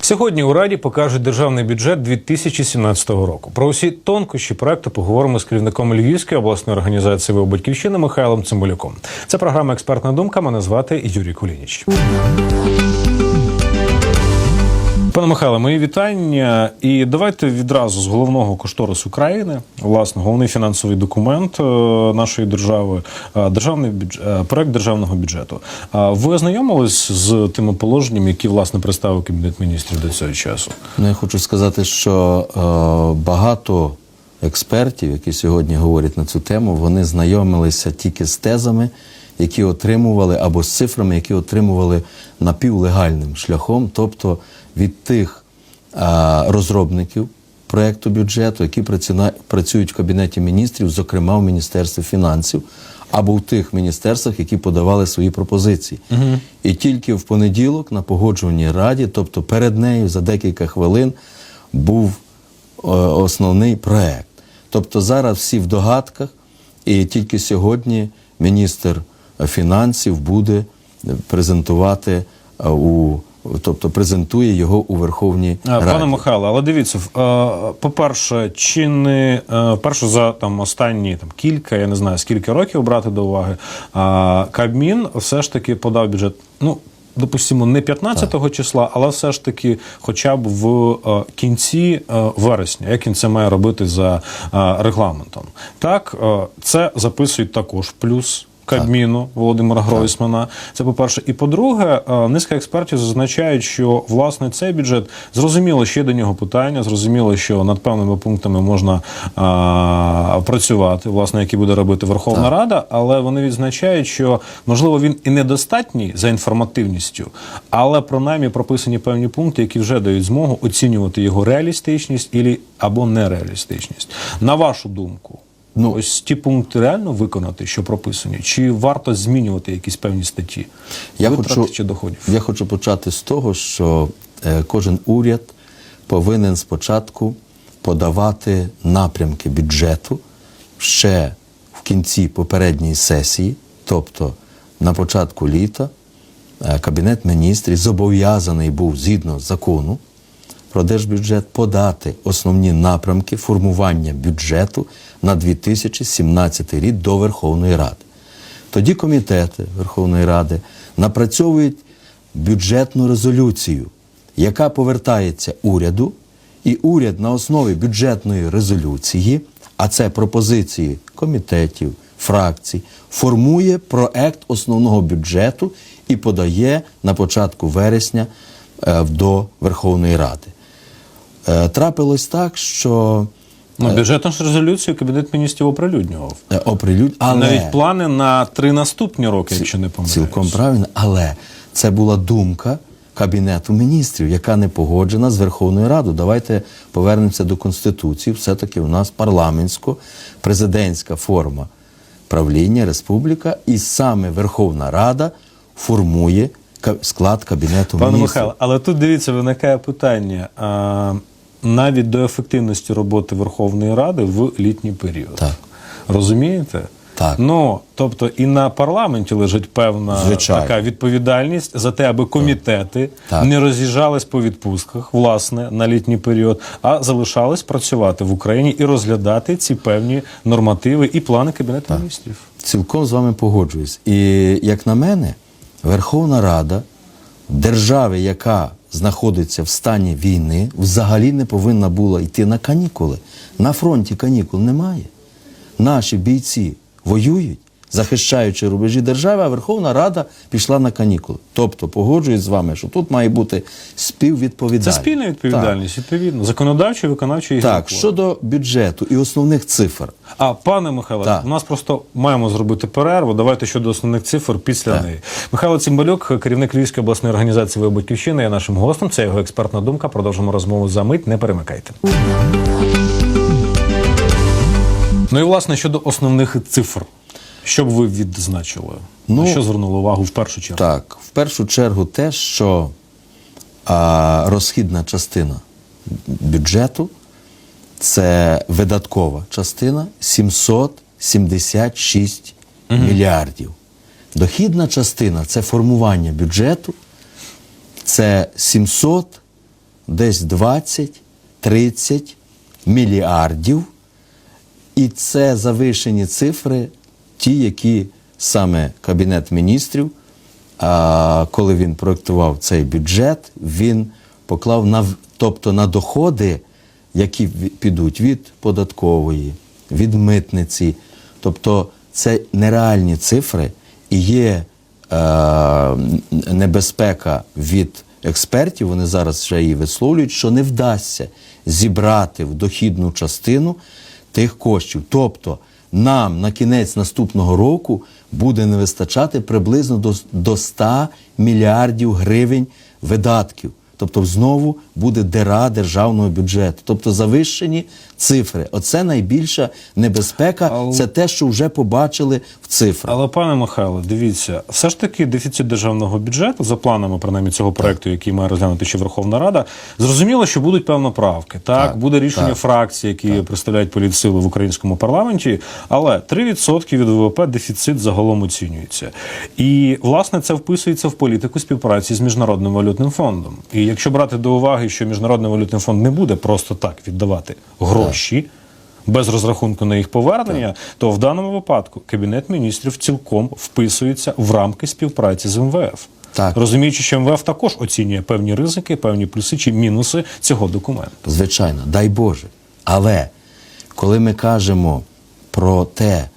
Сьогодні у Раді покажуть державний бюджет 2017 року. Про усі тонкощі проекту поговоримо з керівником Львівської обласної організації «Ви батьківщина Михайлом Цимбалюком. Це програма Експертна думка. Мене звати Юрій Кулініч. Пане Михайле, мої вітання. І давайте відразу з головного кошторису країни, власне, головний фінансовий документ е, нашої держави, е, державний бюджет, проект державного бюджету. Ви ознайомились з тими положеннями, які власне представив кабінет міністрів до цього часу? Ну, я хочу сказати, що е, багато експертів, які сьогодні говорять на цю тему, вони знайомилися тільки з тезами, які отримували, або з цифрами, які отримували напівлегальним шляхом, тобто від тих е, розробників проєкту бюджету, які працюють в кабінеті міністрів, зокрема в Міністерстві фінансів, або в тих міністерствах, які подавали свої пропозиції. І тільки в понеділок на погоджувальній раді, тобто перед нею за декілька хвилин, був е, основний проект. Тобто зараз всі в догадках, і тільки сьогодні міністр фінансів буде презентувати е, у тобто презентує його у Верховній А, Раді. Пане Михайло, але дивіться, е, по-перше, чи не е, перше за там останні там кілька, я не знаю скільки років брати до уваги, Кабмін все ж таки подав бюджет. Ну. Допустимо, не 15-го числа, але все ж таки, хоча б в е, кінці е, вересня, як він це має робити за е, регламентом. Так, е, це записують також плюс Кабміну Володимира Гройсмана. Це по-перше. І по-друге, е, низка експертів зазначають, що власне цей бюджет зрозуміло, ще до нього питання. Зрозуміло, що над певними пунктами можна а, працювати, власне, які буде робити Верховна Рада, але вони відзначають, що можливо він і недостатній за інформативністю, але принаймні прописані певні пункти, які вже дають змогу оцінювати його реалістичність або нереалістичність. На вашу думку. Ну, Ось ті пункти реально виконати, що прописані, чи варто змінювати якісь певні статті? Я Витрати хочу, чи доходів? я хочу почати з того, що е, кожен уряд повинен спочатку подавати напрямки бюджету ще в кінці попередньої сесії, тобто на початку літа, е, Кабінет міністрів зобов'язаний був згідно закону про держбюджет подати основні напрямки формування бюджету на 2017 рік до Верховної Ради. Тоді комітети Верховної Ради напрацьовують бюджетну резолюцію, яка повертається уряду, і уряд на основі бюджетної резолюції, а це пропозиції комітетів, фракцій, формує проект основного бюджету і подає на початку вересня е, до Верховної Ради. Е, Трапилось так, що Ну, бюджетну ж резолюцію Кабінет міністрів оприлюднював. е, оприлюд... але... Навіть плани на три наступні роки, якщо не помиляюсь. Цілком правильно, але це була думка Кабінету міністрів, яка не погоджена з Верховною Радою. Давайте повернемося до Конституції. Все-таки у нас парламентсько-президентська форма правління, республіка, і саме Верховна Рада формує склад Кабінету Пане міністрів. Михайло, але тут дивіться, виникає питання. А, навіть до ефективності роботи Верховної Ради в літній період. Так. Розумієте? Так. Ну, тобто і на парламенті лежить певна Звичайно. така відповідальність за те, аби комітети Так. не роз'їжджались по відпустках, власне, на літній період, а залишались працювати в Україні і розглядати ці певні нормативи і плани Кабінету міністрів. Цілком з вами погоджуюсь. І як на мене, Верховна Рада держави, яка знаходиться в стані війни, взагалі не повинна була йти на канікули. На фронті канікул немає. Наші бійці воюють, захищаючи рубежі держави, а Верховна Рада пішла на канікули. Тобто погоджуюсь з вами, що тут має бути Це спільна відповідальність, відповідно. Законодавчої, виконавчої Так, закону. щодо бюджету і основних цифр. А пане Михайло, Так. у нас просто маємо зробити перерву. Давайте щодо основних цифр після Так. неї. Михайло Цимбалюк, керівник Львівської обласної організації «Ви батьківщина», є нашим гостем. Це його експертна думка. Продовжимо розмову за мить. Не перемикайте. Ну і власне щодо основних цифр, що б ви відзначили? Ну, На що звернули увагу в першу чергу? Так, в першу чергу те, що а, розхідна частина бюджету це видаткова частина 776 мільярдів. Дохідна частина це формування бюджету, це 700, десь 20, 30 мільярдів. І це завишені цифри, ті, які саме Кабінет міністрів, коли він проєктував цей бюджет, він поклав на, тобто на доходи, які підуть від податкової, від митниці. Тобто це нереальні цифри і є е, небезпека від експертів, вони зараз вже її висловлюють, що не вдасться зібрати в дохідну частину тих коштів. Тобто нам на кінець наступного року буде не вистачати приблизно до, до 100 мільярдів гривень видатків. Тобто знову буде дира державного бюджету. Тобто завищені цифри. Оце найбільша небезпека. Але- Це те, що вже побачили в цифрах. Але пане Михайло, дивіться, все ж таки дефіцит державного бюджету за планами принаймні цього проекту, який має розглянути ще Верховна Рада. Зрозуміло, що будуть певно правки. Так, Так, буде рішення так. фракцій, які представляють політсили в українському парламенті. Але 3% від ВВП дефіцит загалом оцінюється. І власне це вписується в політику співпраці з міжнародним валютним фондом. І якщо брати до уваги, що міжнародний валютний фонд не буде просто так віддавати гроші без розрахунку на їх повернення, то в даному випадку Кабінет міністрів цілком вписується в рамки співпраці з МВФ. Так. Розуміючи, що МВФ також оцінює певні ризики, певні плюси чи мінуси цього документу. Звичайно, дай Боже. Але коли ми кажемо про те,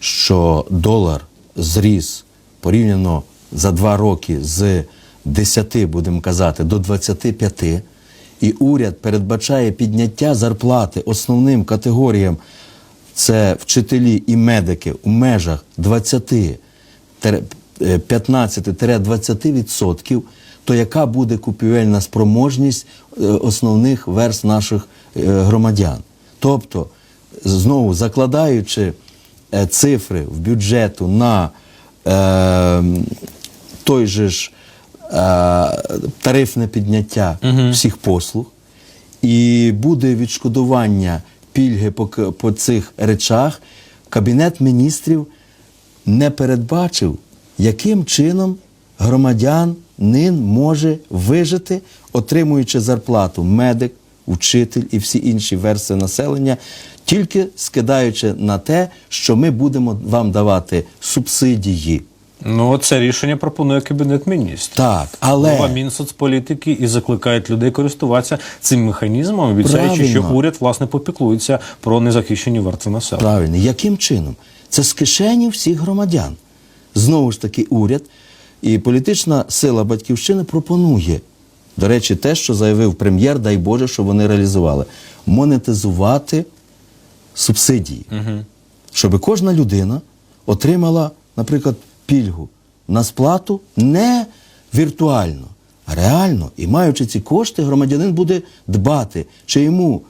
що долар зріс порівняно за два роки з 10, будемо казати, до 25, і уряд передбачає підняття зарплати основним категоріям. Це вчителі і медики у межах 20 тере- е, 15-20%, то яка буде купівельна спроможність е, основних верст наших е, громадян? Тобто, знову закладаючи е, цифри в бюджету на е, той же ж тарифне підняття всіх послуг, і буде відшкодування пільги по, по цих речах, Кабінет міністрів не передбачив, яким чином громадянин може вижити, отримуючи зарплату медик, учитель і всі інші верстви населення, тільки скидаючи на те, що ми будемо вам давати субсидії. Ну, це рішення пропонує Кабінет міністрів. Так, але Голова Мінсоцполітики і закликають людей користуватися цим механізмом, обіцяючи, що уряд власне попіклується про незахищені верстви населення. Правильно, яким чином? Це з кишені всіх громадян. Знову ж таки, уряд і політична сила батьківщини пропонує, до речі, те, що заявив прем'єр, дай Боже, що вони реалізували, монетизувати субсидії, щоб кожна людина отримала, наприклад, пільгу на сплату не віртуально, а реально. І маючи ці кошти, громадянин буде дбати, чи йому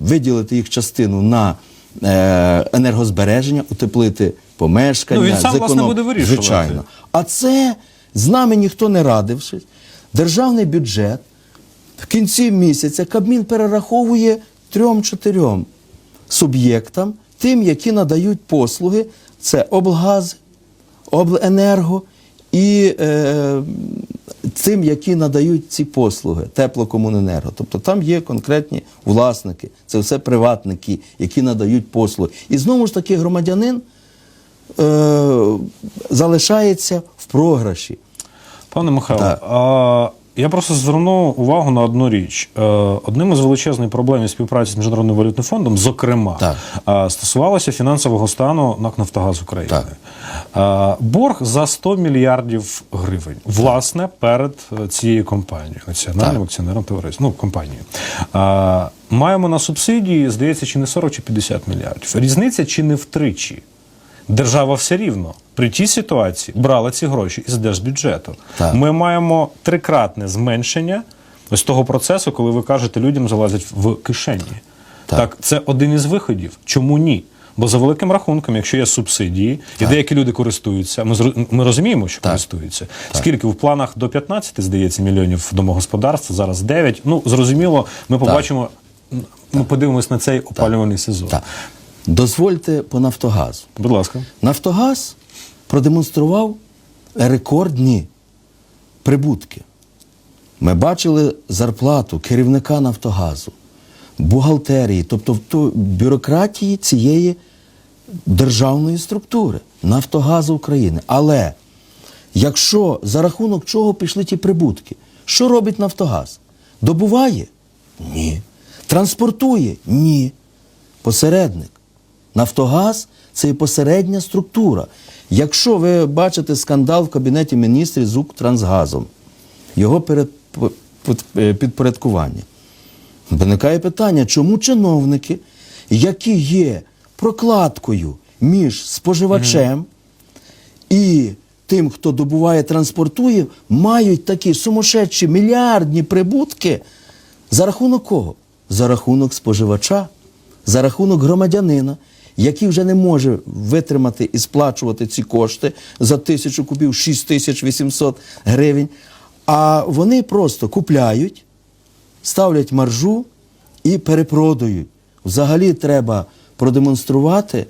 виділити їх частину на е, енергозбереження, утеплити помешкання, Ну, він сам, власне, буде вирішувати. Звичайно. А це з нами ніхто не радившись. Державний бюджет в кінці місяця Кабмін перераховує трьом-чотирьом суб'єктам, тим, які надають послуги, це облгаз, обленерго і е, цим, які надають ці послуги, теплокомуненерго. Тобто там є конкретні власники, це все приватники, які надають послуги. І знову ж таки громадянин е, залишається в програші. Пане Михайло, Так. а, я просто зверну увагу на одну річ. Е, Одним із величезних проблем співпраці з Міжнародним валютним фондом, зокрема, Так. стосувалося фінансового стану НАК «Нафтогаз України». Так. Борг за 100 мільярдів гривень, власне, перед е, цією компанією, національним акціонерним товариством, ну, компанією. Маємо на субсидії, здається, чи не 40, чи 50 мільярдів. Різниця чи не втричі? Держава все рівно при тій ситуації брала ці гроші із держбюджету. Так. Ми маємо трикратне зменшення ось того процесу, коли ви кажете, людям залазять в кишені. Так. Так. це один із виходів. Чому ні? Бо за великим рахунком, якщо є субсидії, і деякі люди користуються, ми ми розуміємо, що користуються. Скільки в планах до 15, здається, мільйонів домогосподарств, зараз 9. Ну зрозуміло, ми побачимо. ми подивимось на цей опалювальний сезон. Так. Дозвольте по Нафтогазу. Будь ласка. Нафтогаз продемонстрував рекордні прибутки. Ми бачили зарплату керівника Нафтогазу, бухгалтерії, тобто бюрократії цієї державної структури Нафтогазу України. Але якщо за рахунок чого пішли ті прибутки, що робить Нафтогаз? Добуває? Ні. Транспортує? Ні. Посередник. Нафтогаз це і посередня структура. Якщо ви бачите скандал в кабінеті міністрів з Укртрансгазом, його перед, е, підпорядкування, виникає питання, чому чиновники, які є прокладкою між споживачем і тим, хто добуває, транспортує, мають такі сумасшедші мільярдні прибутки. За рахунок кого? За рахунок споживача, за рахунок громадянина, який вже не може витримати і сплачувати ці кошти за тисячу кубів 6800 гривень. А вони просто купляють, ставлять маржу і перепродають. Взагалі треба продемонструвати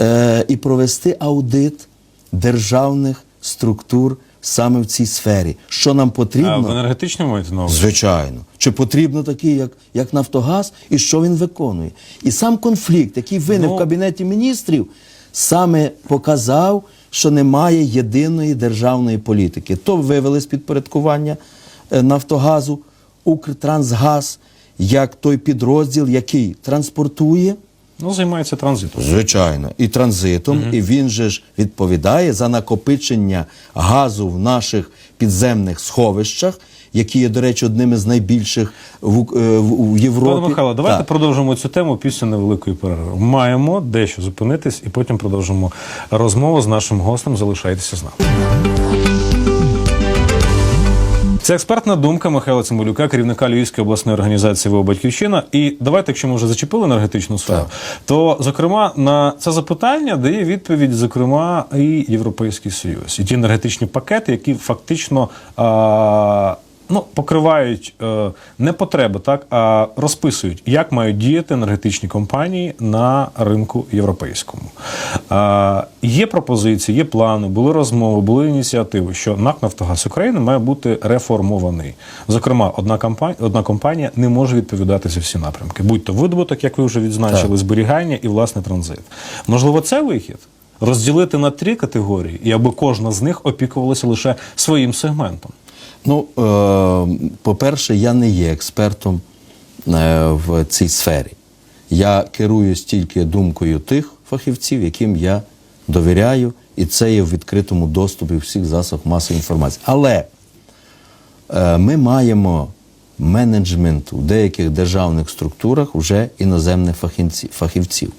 е, і провести аудит державних структур саме в цій сфері. Що нам потрібно? А в енергетичному маєте? Звичайно. Чи потрібно такий, як, як Нафтогаз, і що він виконує? І сам конфлікт, який виник Ну- в Кабінеті міністрів, саме показав, що немає єдиної державної політики. То вивели з підпорядкування е, Нафтогазу, Укртрансгаз, як той підрозділ, який транспортує. Ну, займається транзитом. Звичайно, і транзитом, і він же ж відповідає за накопичення газу в наших підземних сховищах, які є, до речі, одними з найбільших в, е, в, в Європі. Пане Михайло, давайте Так. продовжимо цю тему після невеликої перерви. Маємо дещо зупинитись і потім продовжимо розмову з нашим гостем. Залишайтеся з нами. Це експертна думка Михайла Цимбалюка, керівника Львівської обласної організації «ВО Батьківщина. І давайте, якщо ми вже зачепили енергетичну сферу, то зокрема на це запитання дає відповідь, зокрема, і Європейський Союз, і ті енергетичні пакети, які фактично а, ну, покривають е, не потреби, так а розписують, як мають діяти енергетичні компанії на ринку європейському. Е, є пропозиції, є плани, були розмови, були ініціативи, що НАК Нафтогаз України має бути реформований. Зокрема, одна компанія, одна компанія не може відповідати за всі напрямки, будь то видобуток, як ви вже відзначили, зберігання і власне транзит. Можливо, це вихід. Розділити на три категорії, і аби кожна з них опікувалася лише своїм сегментом. Ну, е, по-перше, я не є експертом е, в цій сфері. Я керуюсь тільки думкою тих фахівців, яким я довіряю, і це є в відкритому доступі всіх засобах масової інформації. Але е, ми маємо менеджмент у деяких державних структурах вже іноземних фахівців.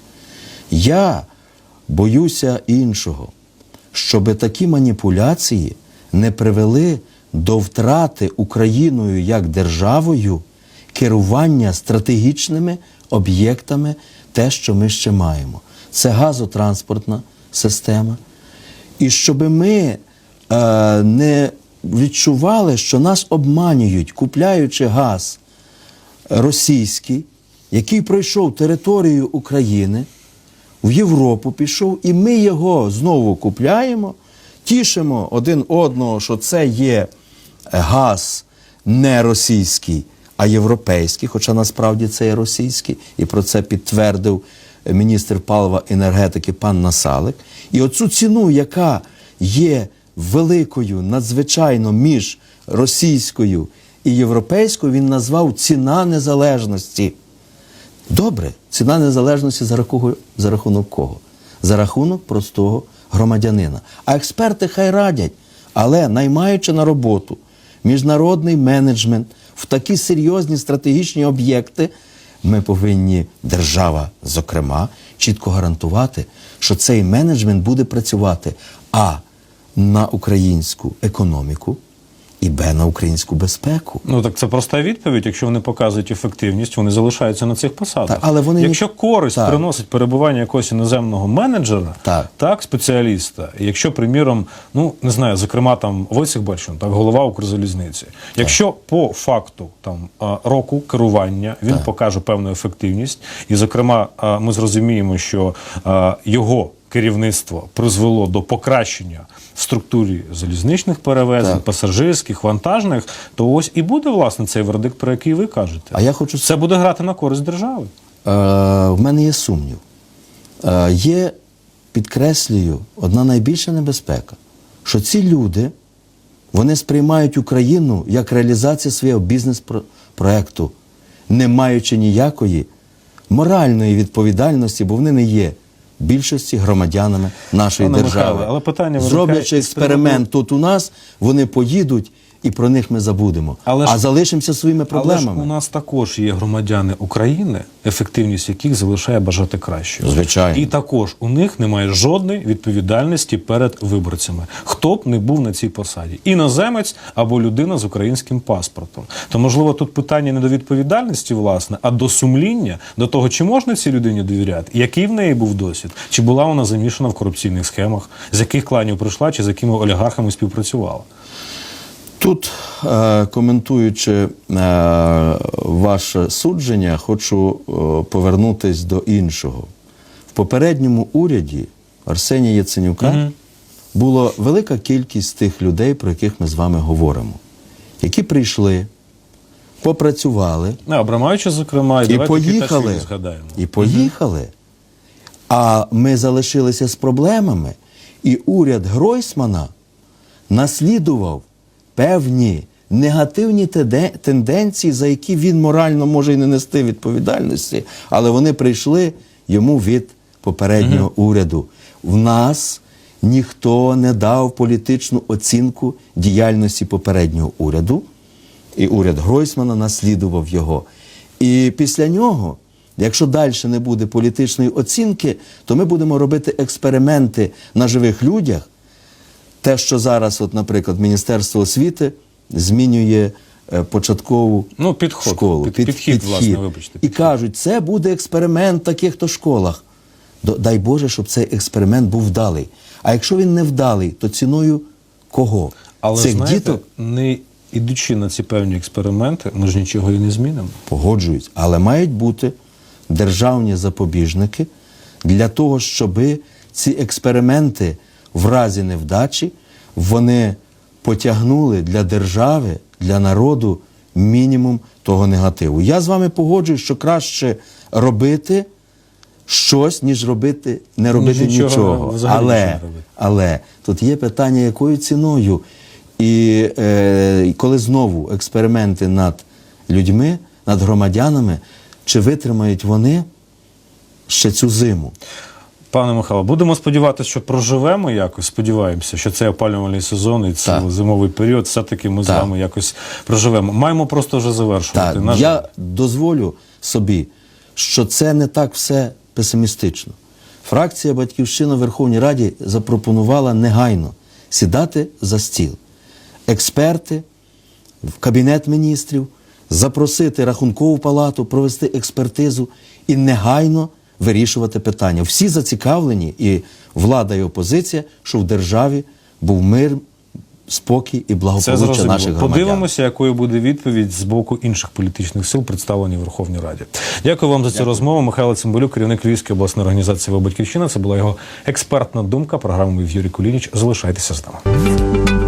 Я боюся іншого, щоб такі маніпуляції не привели до втрати Україною як державою керування стратегічними об'єктами, те, що ми ще маємо. Це газотранспортна система. І щоб ми е, не відчували, що нас обманюють, купляючи газ російський, який пройшов територію України, в Європу пішов, і ми його знову купляємо, тішимо один одного, що це є газ не російський, а європейський, хоча насправді це є російський, і про це підтвердив міністр палива енергетики пан Насалик. І оцю ціну, яка є великою, надзвичайно між російською і європейською, він назвав ціна незалежності. Добре, ціна незалежності за рахунок, за рахунок кого? За рахунок простого громадянина. А експерти хай радять, але наймаючи на роботу міжнародний менеджмент в такі серйозні стратегічні об'єкти, ми повинні, держава, зокрема, чітко гарантувати, що цей менеджмент буде працювати а на українську економіку і Б на українську безпеку. Ну так це проста відповідь. Якщо вони показують ефективність, вони залишаються на цих посадах. Так, але вони якщо користь Так. приносить перебування якогось іноземного менеджера, Так. спеціаліста, якщо, приміром, ну не знаю, зокрема там Войцех Бальшун, так голова Укрзалізниці, якщо по факту там року керування він покаже певну ефективність, і зокрема, ми зрозуміємо, що його керівництво призвело до покращення в структурі залізничних перевезень, Так. пасажирських, вантажних, то ось і буде власне цей вердикт, про який ви кажете. А я хочу це буде грати на користь держави. Е, в мене є сумнів. Е, є, підкреслюю, одна найбільша небезпека, що ці люди вони сприймають Україну як реалізацію свого бізнес-проекту, не маючи ніякої моральної відповідальності, бо вони не є більшості громадянами нашої Пане держави. Але питання Зроблячи експеримент тут у нас, вони поїдуть. І про них ми забудемо, Але а ж- залишимося своїми проблемами. Але ж у нас також є громадяни України, ефективність яких залишає бажати кращого. Звичайно. І також у них немає жодної відповідальності перед виборцями, хто б не був на цій посаді, іноземець або людина з українським паспортом. То можливо тут питання не до відповідальності, власне, а до сумління, до того, чи можна цій людині довіряти, який в неї був досвід, чи була вона замішана в корупційних схемах, з яких кланів прийшла, чи з якими олігархами співпрацювала. Тут, е, коментуючи е, ваше судження, хочу е, повернутись до іншого. В попередньому уряді Арсенія Яценюка була велика кількість тих людей, про яких ми з вами говоримо, які прийшли, попрацювали Не, Абрамовича, зокрема, і, і поїхали. І поїхали. А ми залишилися з проблемами. І уряд Гройсмана наслідував певні негативні тенденції, за які він морально може і не нести відповідальності, але вони прийшли йому від попереднього уряду. В нас ніхто не дав політичну оцінку діяльності попереднього уряду і уряд Гройсмана наслідував його. І після нього, якщо далі не буде політичної оцінки, то ми будемо робити експерименти на живих людях. Те, що зараз, от, наприклад, Міністерство освіти змінює е, початкову Ну, підход, школу, під- підхід, власне, вибачте, І кажуть, це буде експеримент в таких-то школах. Дай Боже, щоб цей експеримент був вдалий. А якщо він не вдалий, то ціною кого? Але Цих знаєте, діток не ідучи на ці певні експерименти, ми ж нічого і не змінимо. погоджуюсь, але мають бути державні запобіжники для того, щоб ці експерименти в разі невдачі вони потягнули для держави, для народу мінімум того негативу. Я з вами погоджуюсь, що краще робити щось, ніж робити, не робити нічого, нічого. нічого Але, але тут є питання, якою ціною. І е, коли знову експерименти над людьми, над громадянами, чи витримають вони ще цю зиму? Пане Михайло, будемо сподіватися, що проживемо якось. Сподіваємося, що цей опалювальний сезон і цей Так. зимовий період все-таки ми з вами якось проживемо. Маємо просто вже завершувати. Так, я дозволю собі, що це не так все песимістично. Фракція Батьківщина в Верховній Раді запропонувала негайно сідати за стіл. Експерти в кабінет міністрів, запросити рахункову палату, провести експертизу і негайно вирішувати питання. Всі зацікавлені, і влада, і опозиція, що в державі був мир, спокій і благополуччя наших громадян. Подивимося, якою буде відповідь з боку інших політичних сил, представлені в Верховній Раді. Дякую вам за цю розмову. Михайло Цимбалюк, керівник Львівської обласної організації «Ви батьківщина. Це була його експертна думка. Програму вів Юрій Кулініч. Залишайтеся з нами.